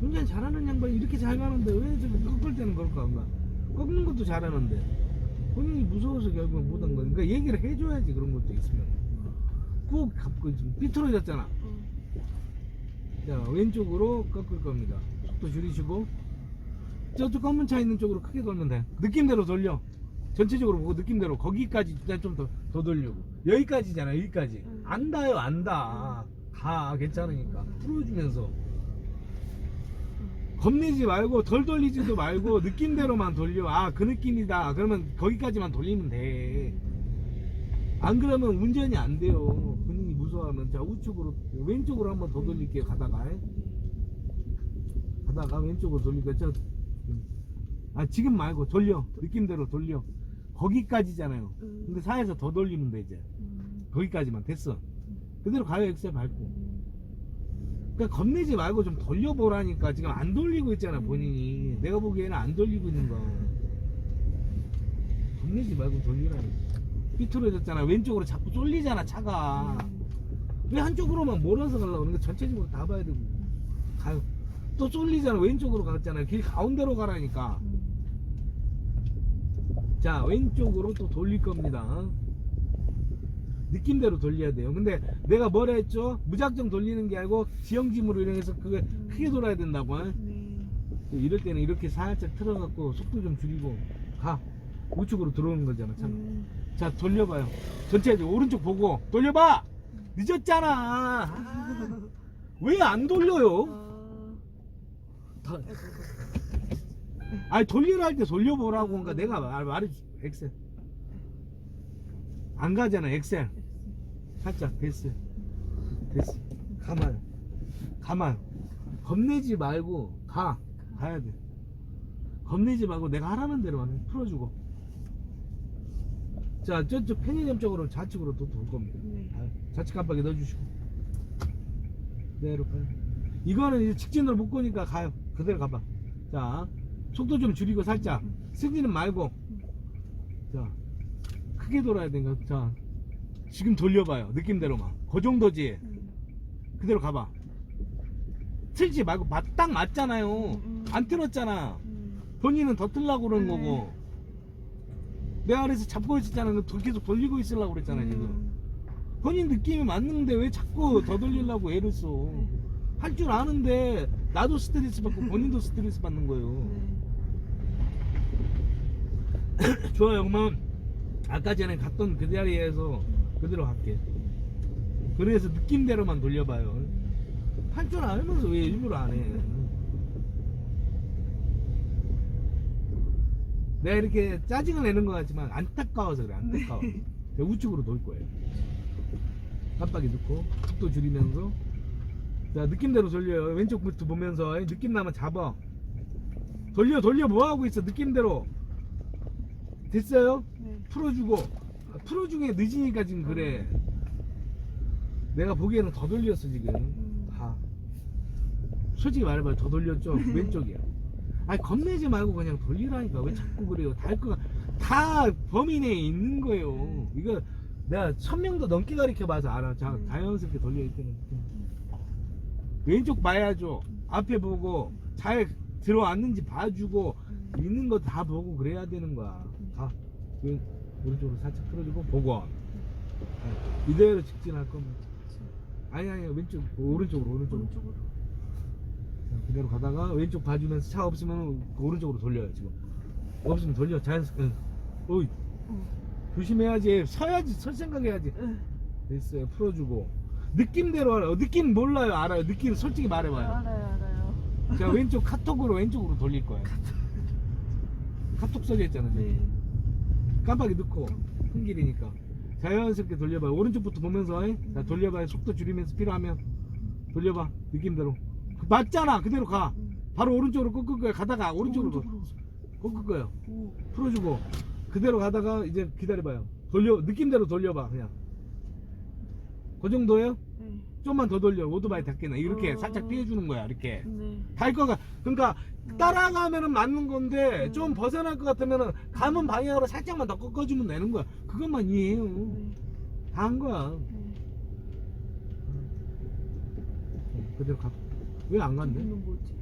운전 잘하는 양반이 이렇게 잘 가는데 왜 저기 꺾을 때는 그럴까 안 가? 꺾는 것도 잘하는데. 본인이 무서워서 결국 못한 거니까 그러니까 얘기를 해줘야지 그런 것도 있으면. 꼭 갖고 지금 삐뚤어졌잖아. 응. 자 왼쪽으로 꺾을 겁니다. 속도 줄이시고. 저쪽 검은 차 있는 쪽으로 크게 돌면 돼. 느낌대로 돌려. 전체적으로 보고 느낌대로. 거기까지 일단 좀더 더 돌리고. 여기까지잖아 여기까지. 음. 안다요 안다 가 괜찮으니까. 풀어주면서 겁내지 말고 덜 돌리지도 말고 느낌대로만 돌려. 아 그 느낌이다. 그러면 거기까지만 돌리면 돼 안 그러면 운전이 안 돼요. 본인이 무서워하면. 자 우측으로 왼쪽으로 한번 더 돌릴게요 가다가. 가다가 왼쪽으로 돌리니까 저, 아 지금 말고 돌려. 느낌대로 돌려. 거기까지잖아요. 음. 근데 사에서 더 돌리면 돼 이제. 음. 거기까지만 됐어. 그대로 가요 엑셀 밟고 그러니까 겁내지 말고 좀 돌려보라니까 지금 안 돌리고 있잖아 본인이. 내가 보기에는 안 돌리고 있는 거. 겁내지 말고 돌리라니까. 삐뚤어졌잖아. 왼쪽으로 자꾸 쏠리잖아 차가. 왜 한쪽으로만 몰아서 가려고 그러니까 전체적으로 다 봐야 되고. 가요 또 쏠리잖아. 왼쪽으로 갔잖아. 길 가운데로 가라니까. 음. 자 왼쪽으로 또 돌릴 겁니다 느낌대로 돌려야 돼요 근데 내가 뭐라 했죠 무작정 돌리는 게 아니고 지형짐으로 이용해서 그게 크게 돌아야 된다고 어? 네. 이럴 때는 이렇게 살짝 틀어갖고 속도 좀 줄이고 가 우측으로 들어오는 거잖아 참. 음. 자 돌려봐요 전체적으로 오른쪽 보고 돌려봐 늦었잖아 왜안 돌려요 아. 다- 아이고, 아니 돌리라 할 때 돌려보라고 그러니까 내가 말, 말해줘 엑셀 안 가잖아 엑셀. 살짝 됐어. 됐어. 가만. 가만. 겁내지 말고 가. 가야 돼. 겁내지 말고 내가 하라는 대로만 풀어주고. 자 저쪽 편의점 쪽으로 좌측으로 또 돌 겁니다. 네. 아, 좌측 깜빡이 넣어주시고. 그대로 가요. 이거는 이제 직진으로 못 거니까 가요. 그대로 가봐. 자 속도 좀 줄이고 살짝. 쓰지는 말고. 자 크게 돌아야 되니까 자 지금 돌려봐요 느낌대로만. 그 정도지? 음. 그대로 가봐. 틀지 말고 맞, 딱 맞잖아요. 음. 안 틀었잖아. 음. 본인은 더 틀라고 그러는 네. 거고. 내가 그래서 잡고 있었잖아 계속 돌리고 있으려고 그랬잖아 지금. 음. 본인 느낌이 맞는데 왜 자꾸 더 돌리려고 애를 써? 할 줄 아는데 나도 스트레스 받고 본인도 스트레스 받는 거예요. 네. 좋아요 그러면 아까 전에 갔던 그 자리에서 그대로 갈게. 그래서 느낌대로만 돌려봐요. 할 줄 알면서 왜 일부러 안 해? 내가 이렇게 짜증을 내는 것 같지만 안타까워서 그래 안타까워. 제가 우측으로 돌 거예요. 깜빡이 넣고 속도 줄이면서. 자 느낌대로 돌려요. 왼쪽부터 보면서. 느낌 나면 잡아. 돌려 돌려. 뭐하고 있어? 느낌대로 됐어요? 네. 풀어주고. 아, 풀어주기에 늦으니까 지금 그래. 내가 보기에는 더 돌렸어 지금. 음. 다. 솔직히 말해봐요. 더 돌렸죠? 왼쪽이야. 아니 겁내지 말고 그냥 돌리라니까. 왜 자꾸 그래요? 다할 거가 다 범위 내에 있는 거예요. 이거 내가 천 명도 넘게 가르쳐 봐서 알아. 자 음. 자연스럽게 돌려 있다는 왼쪽 봐야죠. 앞에 보고 잘 들어왔는지 봐주고 음. 있는 거 다 보고 그래야 되는 거야. 가. 왼, 오른쪽으로 살짝 풀어주고 보고. 네. 이대로 직진할 겁니다. 아니 아니 왼쪽 오른쪽으로 오른쪽으로. 오른쪽으로. 자, 그대로 가다가 왼쪽 봐주면서 차 없으면 그 오른쪽으로 돌려요 지금. 없으면 돌려 자연스럽게. 응. 어이 어. 조심해야지. 서야지 설 생각해야지. 네. 됐어요 풀어주고. 느낌대로 알아요. 느낌 몰라요 알아요. 느낌 솔직히 말해봐요. 알아요, 알아요. 자 왼쪽 카톡으로 왼쪽으로 돌릴 거예요. 카톡 써져 있잖아 저기. 네. 깜빡이 넣고 큰 길이니까 자연스럽게 돌려봐요 오른쪽부터 보면서 잉? 자 돌려봐요 속도 줄이면서 필요하면 돌려봐 느낌대로 맞잖아 그대로 가 음. 바로 오른쪽으로 꺾을 거야 가다가 오른쪽으로. 꺾을 거예요 오. 풀어주고 그대로 가다가 이제 기다려봐요 돌려 느낌대로 돌려봐 그냥 그 정도예요? 네. 좀만 더 돌려 오토바이 닿겠네 이렇게 어. 살짝 피해주는 거야 이렇게 네. 달 거가 그러니까 음. 따라가면은 맞는 건데 음. 좀 벗어날 것 같으면은 가면 방향으로 살짝만 더 꺾어주면 되는 거야 그것만 이해해요 네. 다한 거야 네. 그대로 가왜 안 간대 이거는 뭐지?